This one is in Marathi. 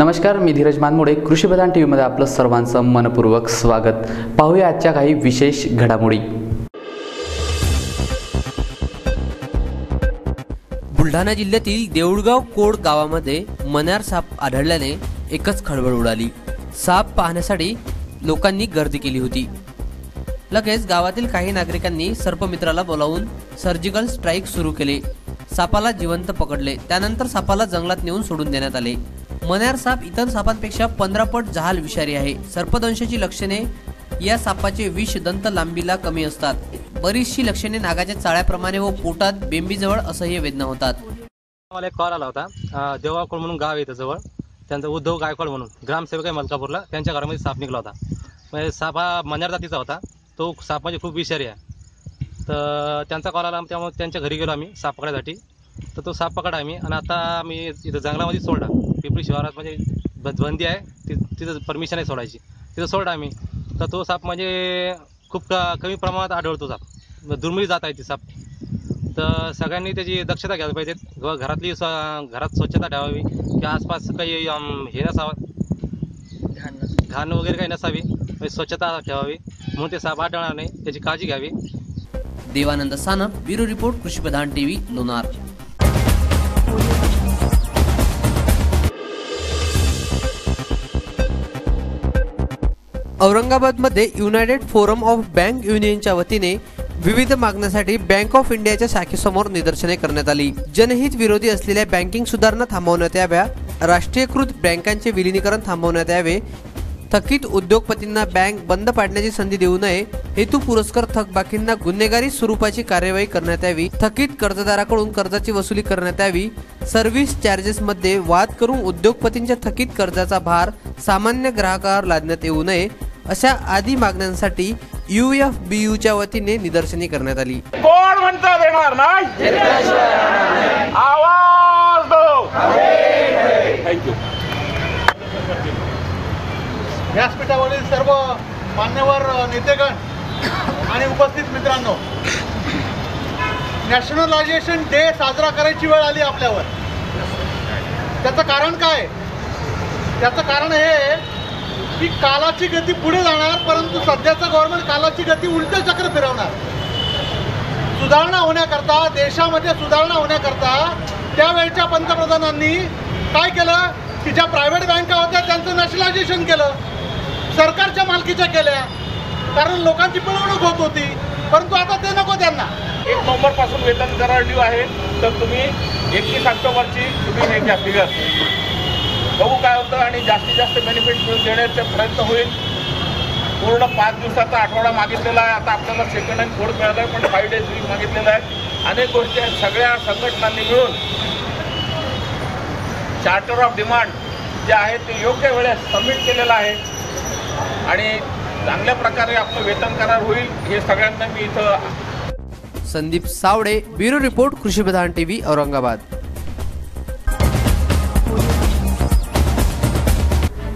नमस्कार मी धीरज मानमोडे कृषीप्रधान टी व्हीमध्ये आपलं सर्वांचं मनपूर्वक स्वागत. पाहूया आजच्या काही विशेष घडामोडी. बुलढाणा जिल्ह्यातील देऊळगाव कोड गावामध्ये मनार साप आढळल्याने एकच खळबळ उडाली. साप पाहण्यासाठी लोकांनी गर्दी केली होती. लगेच गावातील काही नागरिकांनी सर्पमित्राला बोलावून सर्जिकल स्ट्राईक सुरू केले. सापाला जिवंत पकडले. त्यानंतर सापाला जंगलात नेऊन सोडून देण्यात आले. मनार साप इतर सापांपेक्षा पंधरा पट जहाल विषारी आहे. सर्पदंशाची लक्षणे या सापाचे विष दंत लांबीला कमी असतात. बरीचशी लक्षणे नागाच्या चाळ्याप्रमाणे व पोटात बेंबीजवळ असह्य वेदना होतात. मला एक कॉल आला होता. अं, म्हणून गाव येतं जवळ. त्यांचा उद्धव गायकवाड म्हणून ग्रामसेवक आहे मलकापूरला. त्यांच्या घरामध्ये साप निघाला होता. म्हणजे साप हा मन्यार जातीचा होता. तो साप म्हणजे खूप विषारी आहे. तर त्यांचा कॉल आला त्यामुळे त्यांच्या घरी गेलो आम्ही साप पकडायसाठी. तर तो साप पकडा आम्ही आणि आता आम्ही इथं जंगलामध्ये सोडला. पिंपरी शहरात म्हणजे ब- बंदी आहे. ति तिथं परमिशन आहे सोडायची. तिथं सोडला आम्ही. तर तो साप म्हणजे खूप कमी प्रमाणात आढळतो साप. दुर्मिळ जात आहे ती साप. तर सगळ्यांनी त्याची दक्षता घ्यायला पाहिजे. किंवा घरातली स्व- घरात स्वच्छता ठेवावी. किंवा आसपास काही हे नसावं. घाण वगैरे काही नसावी. म्हणजे स्वच्छता ठेवावी. म्हणून ते साप आढळणार नाही. त्याची काळजी घ्यावी. Devanand Sanap bureau report Krishipradhan TV Lonar. औरंगाबादमध्ये युनायटेड फोरम ऑफ बँक युनियनच्या वतीने विविध मागण्यासाठी बँक ऑफ इंडियाच्या शाखेसमोर निदर्शने करण्यात आली. जनहित विरोधी असलेल्या बँकिंग सुधारणा थांबवण्यात याव्या राष्ट्रीयकृत बँकांचे विलिनीकरण थांबवण्यात यावे थकीत उद्योगपतींना बँक बंद पाडण्याची संधी देऊ नये हेतू पुरस्कार थकबाकींना गुन्हेगारी स्वरूपाची कार्यवाही करण्यात यावी थकीत कर्जदाराकडून कर्जाची वसुली करण्यात यावी सर्व्हिस चार्जेसमध्ये वाद करून उद्योगपतींच्या थकीत कर्जाचा भार सामान्य ग्राहकावर लादण्यात येऊ नये अशा आदी मागण्यांसाठी यू एफ बी यूच्या वतीने निदर्शने करण्यात आली. कोण म्हणता देणार नाही? आवाज दो. थँक्यू व्यासपीठावरील सर्व मान्यवर नेतेगण आणि उपस्थित मित्रांनो नॅशनलायझेशन डे साजरा करायची वेळ आली आपल्यावर. त्याचं कारण काय? त्याचं कारण हे आहे की कालाची गती पुढे जाणार परंतु सध्याचं गव्हर्नमेंट कालाची गती उलट चक्र फिरवणार. सुधारणा होण्याकरता देशामध्ये सुधारणा होण्याकरता त्यावेळच्या पंतप्रधानांनी काय केलं? की ज्या प्रायव्हेट बँका होत्या त्यांचं नॅशनलायझेशन केलं. सरकारच्या मालकीच्या केल्या. कारण लोकांची पिळवणूक होत होती. परंतु आता ते नको त्यांना. एक नोव्हेंबरपासून वेतन करार ड्यू आहे. तर तुम्ही एकतीस ऑक्टोबरची तुम्ही हे घ्या फिगर बघू काय होतं आणि जास्तीत जास्त बेनिफिट मिळून देण्याचा प्रयत्न होईल. पूर्ण पाच दिवसाचा आठवडा मागितलेला आहे. आता आपल्याला सेकंड हँड कोड मिळाला आहे पण फाईव्ह डेज वीक मागितलेला आहे. अनेक गोष्टी आहेत. सगळ्या संघटनांनी मिळून चार्टर ऑफ डिमांड जे आहे ते योग्य वेळेस सबमिट केलेलं आहे. आणि चांगल्या प्रकारे आपलं वेतन करार होईल हे सगळ्यांना मी इथं Sandeep Sawde bureau report Krishipradhan TV Aurangabad.